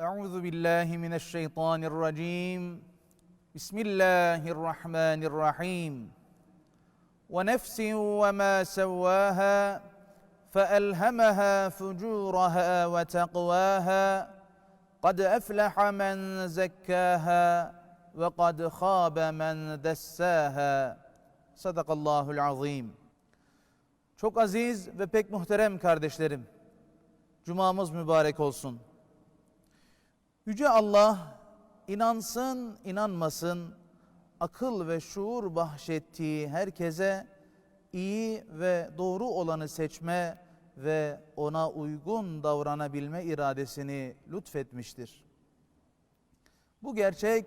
أعوذ بالله من الشيطان الرجيم بسم الله الرحمن الرحيم ونفس وما سواها فألهمها فجورها وتقواها قد أفلح من زكاها وقد خاب من دساها صدق الله العظيم Çok aziz ve pek muhterem kardeşlerim. Cumamız mübarek olsun. Yüce Allah inansın, inanmasın, akıl ve şuur bahşettiği herkese iyi ve doğru olanı seçme ve ona uygun davranabilme iradesini lütfetmiştir. Bu gerçek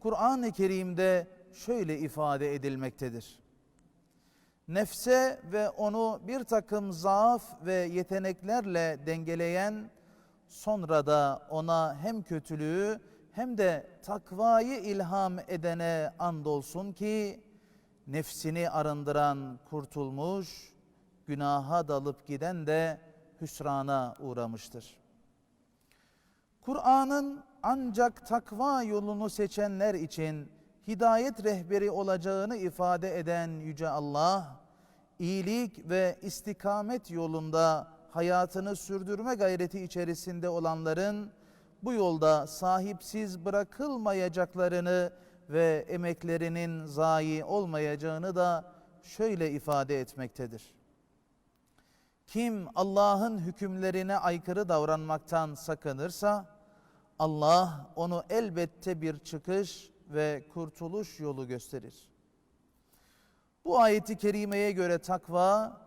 Kur'an-ı Kerim'de şöyle ifade edilmektedir. Nefse ve onu bir takım zaaf ve yeteneklerle dengeleyen sonra da ona hem kötülüğü hem de takvayı ilham edene andolsun ki nefsini arındıran kurtulmuş, günaha dalıp giden de hüsrana uğramıştır. Kur'an'ın ancak takva yolunu seçenler için hidayet rehberi olacağını ifade eden Yüce Allah, iyilik ve istikamet yolunda hayatını sürdürme gayreti içerisinde olanların bu yolda sahipsiz bırakılmayacaklarını ve emeklerinin zayi olmayacağını da şöyle ifade etmektedir. Kim Allah'ın hükümlerine aykırı davranmaktan sakınırsa Allah onu elbette bir çıkış ve kurtuluş yolu gösterir. Bu ayeti kerimeye göre takva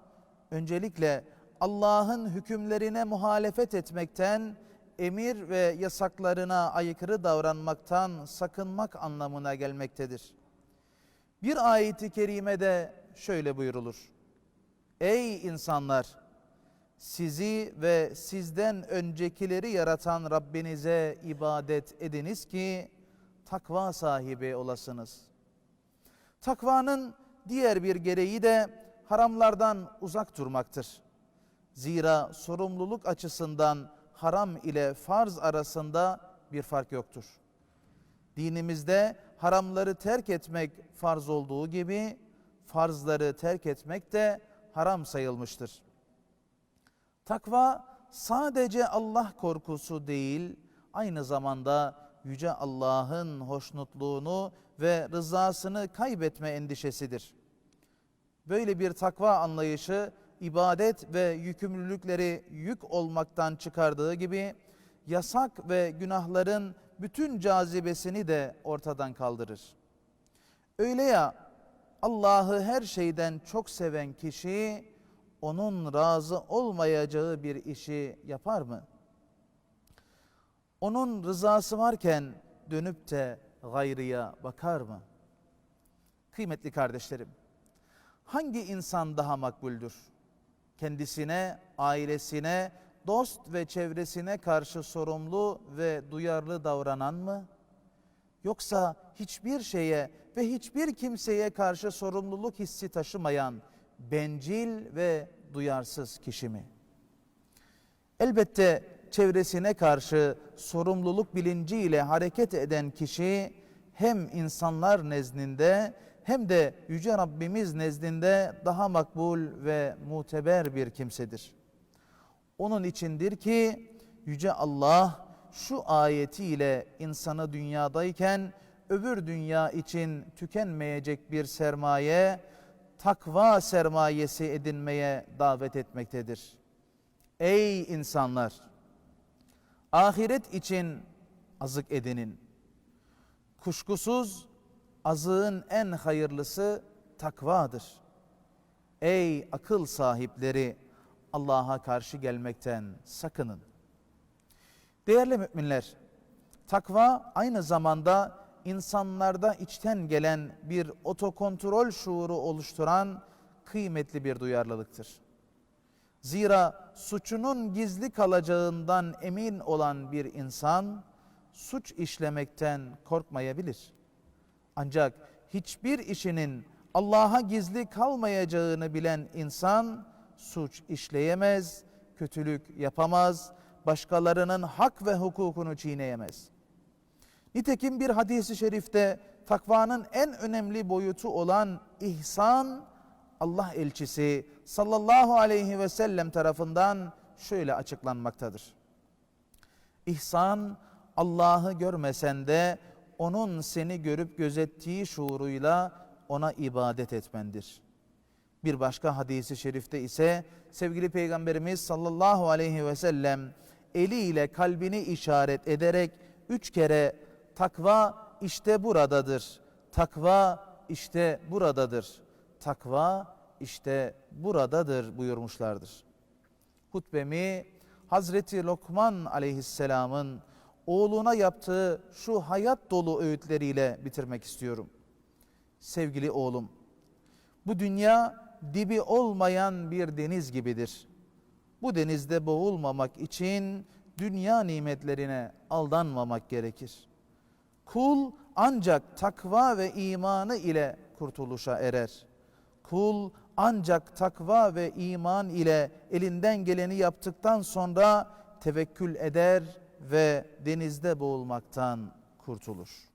öncelikle Allah'ın hükümlerine muhalefet etmekten, emir ve yasaklarına aykırı davranmaktan sakınmak anlamına gelmektedir. Bir ayeti kerimede şöyle buyurulur. Ey insanlar! Sizi ve sizden öncekileri yaratan Rabbinize ibadet ediniz ki takva sahibi olasınız. Takvanın diğer bir gereği de haramlardan uzak durmaktır. Zira sorumluluk açısından haram ile farz arasında bir fark yoktur. Dinimizde haramları terk etmek farz olduğu gibi farzları terk etmek de haram sayılmıştır. Takva sadece Allah korkusu değil, aynı zamanda yüce Allah'ın hoşnutluğunu ve rızasını kaybetme endişesidir. Böyle bir takva anlayışı ibadet ve yükümlülükleri yük olmaktan çıkardığı gibi yasak ve günahların bütün cazibesini de ortadan kaldırır. Öyle ya Allah'ı her şeyden çok seven kişi onun razı olmayacağı bir işi yapar mı? Onun rızası varken dönüp de gayrıya bakar mı? Kıymetli kardeşlerim, hangi insan daha makbuldür? Kendisine, ailesine, dost ve çevresine karşı sorumlu ve duyarlı davranan mı? Yoksa hiçbir şeye ve hiçbir kimseye karşı sorumluluk hissi taşımayan bencil ve duyarsız kişi mi? Elbette çevresine karşı sorumluluk bilinciyle hareket eden kişi hem insanlar nezdinde hem de Yüce Rabbimiz nezdinde daha makbul ve muteber bir kimsedir. Onun içindir ki Yüce Allah şu ayetiyle insanı dünyadayken öbür dünya için tükenmeyecek bir sermaye, takva sermayesi edinmeye davet etmektedir. Ey insanlar! Ahiret için azık edinin. Kuşkusuz azığın en hayırlısı takvadır. Ey akıl sahipleri Allah'a karşı gelmekten sakının. Değerli müminler, takva aynı zamanda insanlarda içten gelen bir otokontrol şuuru oluşturan kıymetli bir duyarlılıktır. Zira suçunun gizli kalacağından emin olan bir insan suç işlemekten korkmayabilir. Ancak hiçbir işinin Allah'a gizli kalmayacağını bilen insan suç işleyemez, kötülük yapamaz, başkalarının hak ve hukukunu çiğneyemez. Nitekim bir hadisi şerifte takvanın en önemli boyutu olan ihsan Allah elçisi sallallahu aleyhi ve sellem tarafından şöyle açıklanmaktadır. İhsan Allah'ı görmesen de onun seni görüp gözettiği şuuruyla ona ibadet etmendir. Bir başka hadisi şerifte ise sevgili peygamberimiz sallallahu aleyhi ve sellem eliyle kalbini işaret ederek üç kere takva işte buradadır. Takva işte buradadır. Takva işte buradadır buyurmuşlardır. Hutbemi Hazreti Lokman aleyhisselamın oğluna yaptığı şu hayat dolu öğütleriyle bitirmek istiyorum. Sevgili oğlum, bu dünya dibi olmayan bir deniz gibidir. Bu denizde boğulmamak için dünya nimetlerine aldanmamak gerekir. Kul ancak takva ve imanı ile kurtuluşa erer. Kul ancak takva ve iman ile elinden geleni yaptıktan sonra tevekkül eder ve denizde boğulmaktan kurtulur.